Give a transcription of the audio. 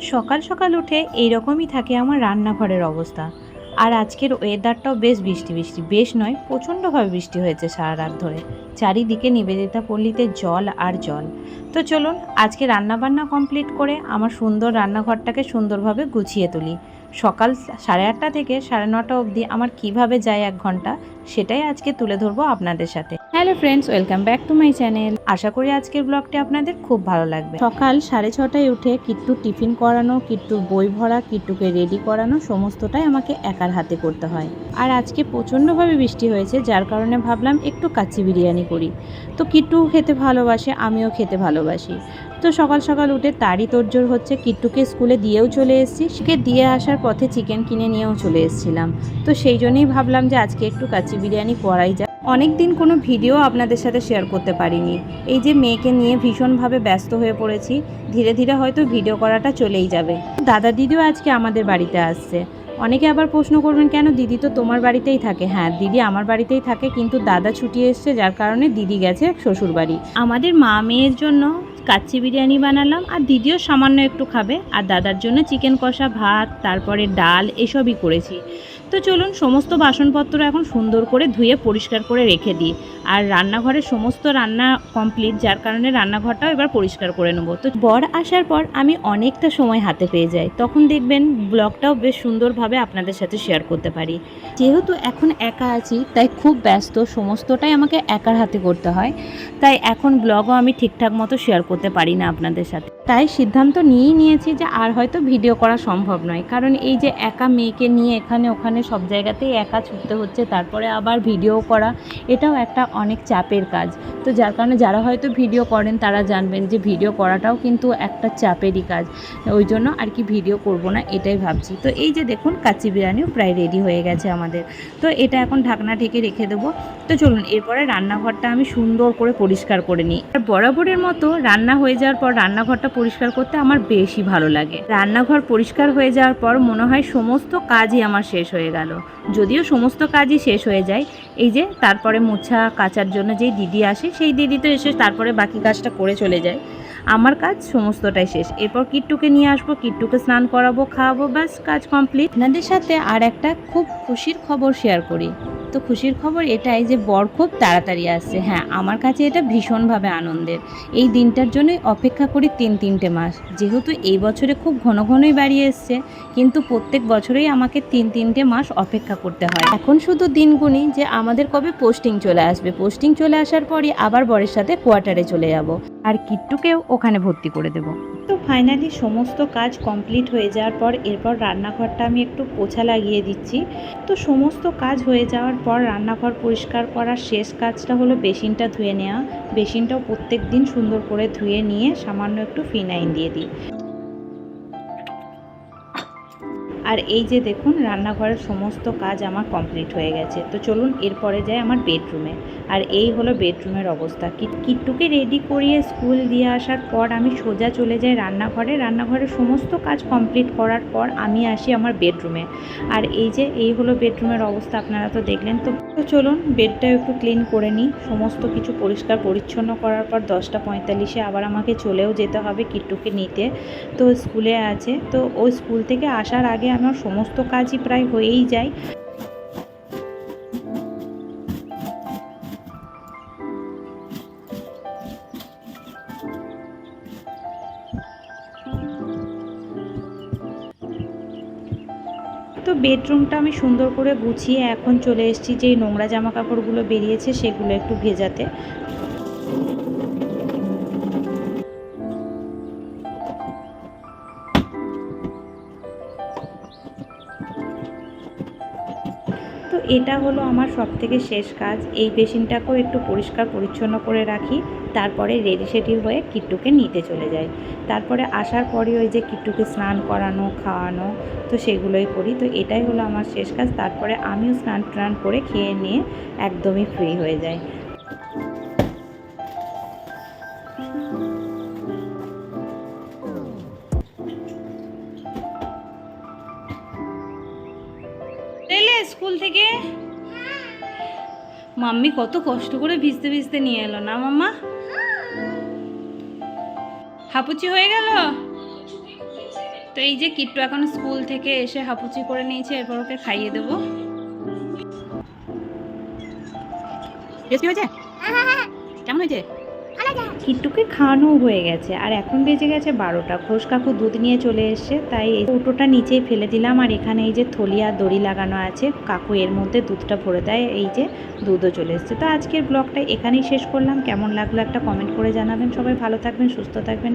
সকাল সকাল উঠে এইরকমই থাকে আমার রান্নাঘরের অবস্থা। আর আজকের ওয়েদারটাও বেশ বৃষ্টি বৃষ্টি। বেশ নয়, প্রচণ্ডভাবে বৃষ্টি হয়েছে সারা রাত ধরে। চারিদিকে নিবেদিতা পল্লীতে জল আর জল। তো চলুন, আজকে রান্নাবান্না কমপ্লিট করে আমার সুন্দর রান্নাঘরটাকে সুন্দরভাবে গুছিয়ে তুলি। সকাল সাড়ে আটটা থেকে সাড়ে নটা অবধি আমার কীভাবে যায় এক ঘণ্টা, সেটাই আজকে তুলে ধরবো আপনাদের সাথে। Hello friends, welcome back to my channel. আশা করি আজকের ব্লগটি আপনাদের খুব ভালো লাগবে। সকাল সাড়ে ছটায় উঠে কিট্টু টিফিন করানো, কিট্টুর বই ভরা, কিট্টুকে রেডি করানো, সমস্তটাই আমাকে একার হাতে করতে হয়। আর আজকে প্রচণ্ডভাবে বৃষ্টি হয়েছে, যার কারণে ভাবলাম একটু কাচ্চি বিরিয়ানি করি। তো কিট্টু খেতে ভালোবাসে, আমিও খেতে ভালোবাসি। তো সকাল সকাল উঠে তারই তোড়জোড় হচ্ছে, কিট্টুকে স্কুলে দিয়েও চলে এসেছি। সেকে দিয়ে আসার পথে চিকেন কিনে নিয়েও চলে এসেছিলাম। তো সেই জন্যই ভাবলাম যে আজকে একটু কাচ্চি বিরিয়ানি করাই যায় অনেক দিন কোনো ভিডিও আপনাদের সাথে শেয়ার করতে পারিনি। এই যে মেয়েকে নিয়ে ভীষণভাবে ব্যস্ত হয়ে পড়েছি, ধীরে ধীরে হয়তো ভিডিও করাটা চলেই যাবে। দাদা দিদিও আজকে আমাদের বাড়িতে আসছে। অনেকে আবার প্রশ্ন করবেন, কেন দিদি তো তোমার বাড়িতেই থাকে? হ্যাঁ দিদি আমার বাড়িতেই থাকে, কিন্তু দাদা ছুটি এসছে, যার কারণে দিদি গেছে শ্বশুর বাড়ি আমাদের মা মেয়ের জন্য কাচ্চি বিরিয়ানি বানালাম, আর দিদিও সামান্য একটু খাবে, আর দাদার জন্য চিকেন কষা, ভাত, তারপরে ডাল, এসবই করেছি। তো চলুন সমস্ত বাসনপত্র এখন সুন্দর করে ধুয়ে পরিষ্কার করে রেখে দিই। আর রান্নাঘরের সমস্ত রান্না কমপ্লিট যার কারণে রান্নাঘরটাও এবার পরিষ্কার করে নেব। তো বর আসার পর আমি অনেকটা সময় হাতে পেয়ে যাই। তখন দেখবেন ব্লগটাও বেশ সুন্দরভাবে আপনাদের সাথে শেয়ার করতে পারি। যেহেতু এখন একা আছি, তাই খুব ব্যস্ত, সমস্তটাই আমাকে একার হাতে করতে হয়। তাই এখন ব্লগও আমি ঠিকঠাক মতো শেয়ার করতে পারি না আপনাদের সাথে। তাই সিদ্ধান্ত নিয়েই নিয়েছি যে আর হয়তো ভিডিও করা সম্ভব নয়। কারণ এই যে একা মেয়েকে নিয়ে এখানে ওখানে সব জায়গাতেই একা ছুটতে হচ্ছে তারপরে আবার ভিডিও করা এটাও একটা অনেক চাপের কাজ। তো যার কারণে যারা হয়তো ভিডিও করেন তারা জানবেন যে ভিডিও করাটাও কিন্তু একটা চাপেরই কাজ। ওই জন্য আর কি ভিডিও করব না, এটাই ভাবছি। তো এই যে দেখুন, কাচ্চি বিরিয়ানিও প্রায় রেডি হয়ে গেছে আমাদের। তো এটা এখন ঢাকনা ঢেকে রেখে দেবো। তো চলুন, এরপরে রান্নাঘরটা আমি সুন্দর করে পরিষ্কার করে নিই। আর বরাবরের মতো রান্না হয়ে যাওয়ার পর রান্নাঘরটা পরিষ্কার করতে আমার বেশি ভালো লাগে। রান্নাঘর পরিষ্কার হয়ে যাওয়ার পর মনে হয় সমস্ত কাজই আমার শেষ হয়ে গেল। যদিও সমস্ত কাজই শেষ হয়ে যায়, এই যে তারপরে মোছা কাচার জন্য যেই দিদি আসে সেই দিদি তো এসে তারপরে বাকি কাজটা করে চলে যায়। আমার কাজ সমস্তটাই শেষ। এরপর কিট্টুকে নিয়ে আসব, কিট্টুকে স্নান করাবো, খাওয়াবো, ব্যাস, কাজ কমপ্লিট আপনাদের সাথে আর একটা খুব খুশির খবর শেয়ার করি। তো খুশির খবর এটাই যে বর খুব তাড়াতাড়ি আসছে। হ্যাঁ আমার কাছে এটা ভীষণভাবে আনন্দের। এই দিনটার জন্যই অপেক্ষা করি তিন তিনটে মাস। যেহেতু এই বছরে খুব ঘন ঘনই বাড়ি এসছে, কিন্তু প্রত্যেক বছরেই আমাকে তিন তিনটে মাস অপেক্ষা করতে হয়। এখন শুধু দিন গুনি যে আমাদের কবে পোস্টিং চলে আসবে। পোস্টিং চলে আসার পরই আবার বরের সাথে কোয়ার্টারে চলে যাব। আর কিট্টুকেও ওখানে ভর্তি করে দেব। তো ফাইনালি সমস্ত কাজ কমপ্লিট হয়ে যাওয়ার পর এরপর রান্নাঘরটা আমি একটু পোছা লাগিয়ে দিচ্ছি। তো সমস্ত কাজ হয়ে যাওয়ার পর রান্নাঘর পরিষ্কার করার শেষ কাজটা হলো বেসিনটা ধুয়ে নেওয়া। বেসিনটাও প্রত্যেক দিন সুন্দর করে ধুয়ে নিয়ে সামান্য একটু ফিনাইন দিয়ে দিই। আর এই যে দেখুন, রান্নাঘরের সমস্ত কাজ আমার কমপ্লিট হয়ে গেছে। তো চলুন, এরপরে যাই আমার বেডরুমে আর এই হলো বেডরুমের অবস্থা। কিট- কিট্টুকে রেডি করিয়ে স্কুল দিয়ে আসার পর আমি সোজা চলে যাই রান্নাঘরে। রান্নাঘরের সমস্ত কাজ কমপ্লিট করার পর আমি আসি আমার বেডরুমে আর এই যে, এই হলো বেডরুমের অবস্থা, আপনারা তো দেখলেন। তো তো চলুন বেডটা একটু ক্লিন করে নিই। সমস্ত কিছু পরিষ্কার পরিচ্ছন্ন করার পর দশটা পঁয়তাল্লিশে আবার আমাকে চলেও যেতে হবে কিট্টুকে নিতে। তো স্কুলে আছে। তো ওই স্কুল থেকে আসার আগে আমার সমস্ত কাজই প্রায় হয়েই যায়। তো বেডরুমটা আমি সুন্দর করে গুছিয়ে এখন চলে এসেছি, যেই নোংরা জামা কাপড়গুলো বেরিয়েছে সেগুলো একটু ভেজাতে। এটা হলো আমার সব থেকে শেষ কাজ। এই বেসিনটাকেও একটু পরিষ্কার পরিচ্ছন্ন করে রাখি, তারপরে রেডি সেডি হয়ে কিট্টুকে নিতে চলে যাই। তারপরে আসার পরে ওই যে কিট্টুকে স্নান করানো, খাওয়ানো, তো সেগুলোই করি। তো এটাই হলো আমার শেষ কাজ। তারপরে আমিও স্নান টান করে খেয়ে নিয়ে একদমই ফ্রি হয়ে যাই। স্কুল থেকে? মাম্মি কত কষ্ট করে ভিজতে ভিজতে নিয়ে এলো না মাম্মা? হাপুচি হয়ে গেল? তো এই যে কিট্টু এখন স্কুল থেকে এসে হাপুচি করে নিয়েছে এরপর ওকে খাইয়ে দেবো। টেস্টি হয়েছে? কেমন হয়েছে? কিট্টুকে খাওয়ানো হয়ে গেছে। আর এখন বেজে গেছে বারোটা। ঘোষ কাকু দুধ নিয়ে চলে এসছে, তাই কৌটোটা নিচেই ফেলে দিলাম। আর এখানে এই যে থলি আর দড়ি লাগানো আছে, কাকু এর মধ্যে দুধটা ভরে দেয়, এই যে দুধও চলে এসছে। তো আজকের ব্লগটা এখানেই শেষ করলাম। কেমন লাগল একটা কমেন্ট করে জানাবেন। সবাই ভালো থাকবেন, সুস্থ থাকবেন।